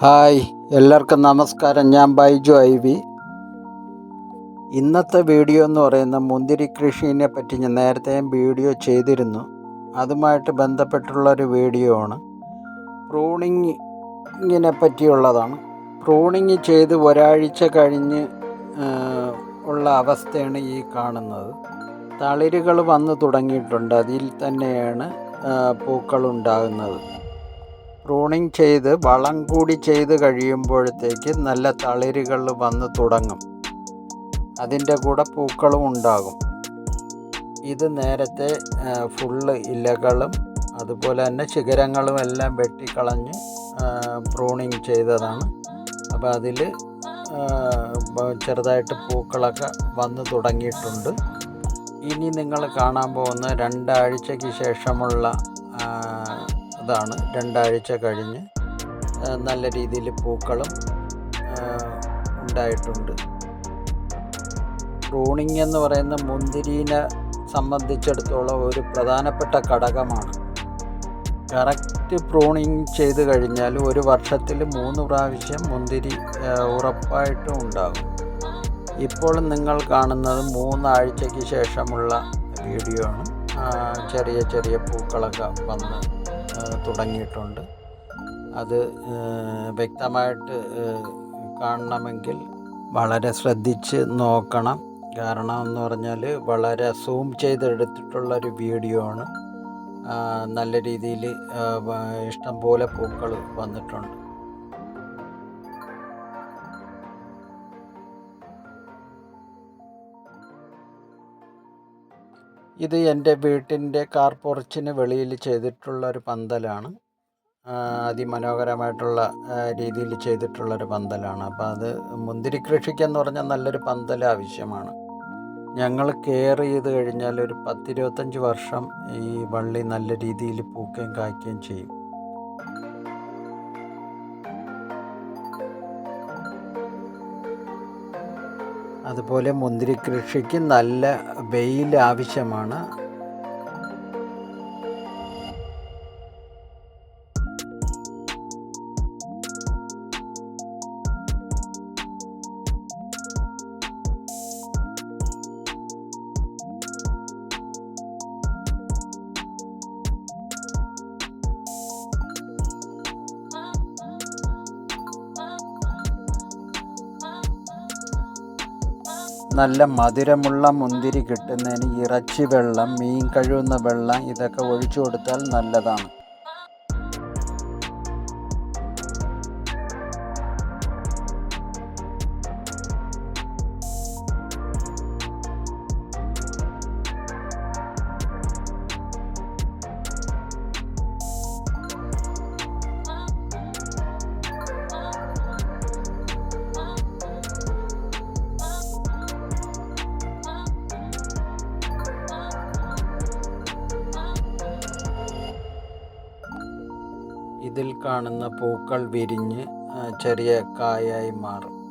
Hi എല്ലാവർക്കും നമസ്കാരം. ഞാൻ ബൈജു ഐ വി. ഇന്നത്തെ വീഡിയോ എന്ന് പറയുന്ന മുന്തിരി കൃഷിനെ പറ്റി ഞാൻ നേരത്തെയും വീഡിയോ ചെയ്തിരുന്നു. അതുമായിട്ട് ബന്ധപ്പെട്ടുള്ളൊരു വീഡിയോ ആണ്. പ്രൂണിങ്ങിനെ പറ്റിയുള്ളതാണ്. പ്രൂണിങ് ചെയ്ത് ഒരാഴ്ച കഴിഞ്ഞ് ഉള്ള അവസ്ഥയാണ് ഈ കാണുന്നത്. തളിരുകൾ വന്നു തുടങ്ങിയിട്ടുണ്ട്. അതിൽ തന്നെയാണ് പൂക്കൾ ഉണ്ടാകുന്നത്. പ്രൂണിങ് ചെയ്ത് വളം കൂടി ചെയ്ത് കഴിയുമ്പോഴത്തേക്ക് നല്ല തളിരുകൾ വന്ന് തുടങ്ങും. അതിന്റെ കൂടെ പൂക്കളും ഉണ്ടാകും. ഇത് നേരത്തെ ഫുള്ള് ഇലകളും അതുപോലെ തന്നെ ശിഖരങ്ങളും എല്ലാം വെട്ടിക്കളഞ്ഞ് പ്രൂണിങ് ചെയ്തതാണ്. അപ്പോൾ അതിൽ ചെറുതായിട്ട് പൂക്കളൊക്കെ വന്ന് തുടങ്ങിയിട്ടുണ്ട്. ഇനി നിങ്ങൾ കാണാൻ പോകുന്ന രണ്ടാഴ്ചയ്ക്ക് ശേഷമുള്ള ആ, ഇതാണ്. രണ്ടാഴ്ച കഴിഞ്ഞ് നല്ല രീതിയിൽ പൂക്കളും ഉണ്ടായിട്ടുണ്ട്. പ്രൂണിങ് എന്ന് പറയുന്ന മുന്തിരിനെ സംബന്ധിച്ചിടത്തോളം ഒരു പ്രധാനപ്പെട്ട ഘടകമാണ്. കറക്റ്റ് പ്രൂണിങ് ചെയ്ത് കഴിഞ്ഞാൽ ഒരു വർഷത്തിൽ മൂന്ന് പ്രാവശ്യം മുന്തിരി ഉറപ്പായിട്ടും ഉണ്ടാകും. ഇപ്പോൾ നിങ്ങൾ കാണുന്നത് മൂന്നാഴ്ചയ്ക്ക് ശേഷമുള്ള വീഡിയോ ആണ് ചെറിയ ചെറിയ പൂക്കളൊക്കെ വന്ന് ആ, തുടങ്ങിയിട്ടുണ്ട്. അത് വ്യക്തമായിട്ട് കാണണമെങ്കിൽ വളരെ ശ്രദ്ധിച്ച് നോക്കണം. കാരണം എന്ന് പറഞ്ഞാൽ വളരെ സൂം ചെയ്തെടുത്തിട്ടുള്ളൊരു വീഡിയോ ആണ്. നല്ല രീതിയിൽ ഇഷ്ടം പോലെ പൂക്കൾ വന്നിട്ടുണ്ട്. ഇത് എന്റെ വീട്ടിന്റെ കാർ പോർച്ചിന് വെളിയിൽ ചെയ്തിട്ടുള്ള ഒരു പന്തലാണ് അതിമനോഹരമായിട്ടുള്ള രീതിയിൽ ചെയ്തിട്ടുള്ളൊരു പന്തലാണ്. അപ്പോൾ അത് മുന്തിരി കൃഷിക്കെന്ന് പറഞ്ഞാൽ നല്ലൊരു പന്തൽ ആവശ്യമാണ്. ഞങ്ങൾ കെയർ ചെയ്ത് കഴിഞ്ഞാൽ ഒരു പത്തിരുപത്തഞ്ച് വർഷം ഈ വള്ളി നല്ല രീതിയിൽ പൂക്കുകയും കായ്ക്കുകയും ചെയ്യും. അതുപോലെ മുന്തിരി കൃഷിക്ക് നല്ല വെയിൽ ആവശ്യമാണ്. നല്ല മധുരമുള്ള മുന്തിരി കിട്ടുന്നതിന് ഇറച്ചി വെള്ളം മീൻ കഴുകുന്ന വെള്ളം ഇതൊക്കെ ഒഴിച്ചു കൊടുത്താൽ നല്ലതാണ്. ഇതിൽ കാണുന്ന പൂക്കൾ വിരിഞ്ഞ് ചെറിയ കായായി മാറും.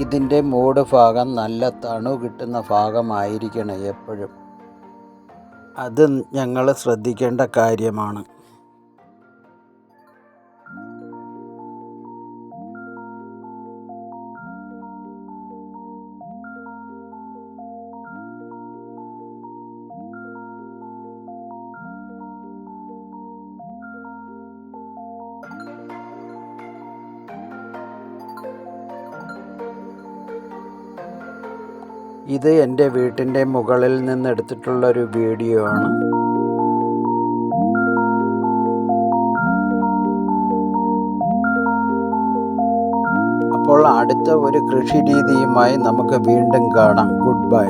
ഇതിന്റെ മൂട് ഭാഗം നല്ല തണു കിട്ടുന്ന ഭാഗമായിരിക്കണം എപ്പോഴും. അത് ഞങ്ങൾ ശ്രദ്ധിക്കേണ്ട കാര്യമാണ്. ഇത് എന്റെ വീട്ടിന്റെ മുകളിൽ നിന്ന് എടുത്തിട്ടുള്ള ഒരു വീഡിയോ ആണ് അപ്പോൾ അടുത്ത ഒരു കൃഷി രീതിയുമായി നമുക്ക് വീണ്ടും കാണാം. Good bye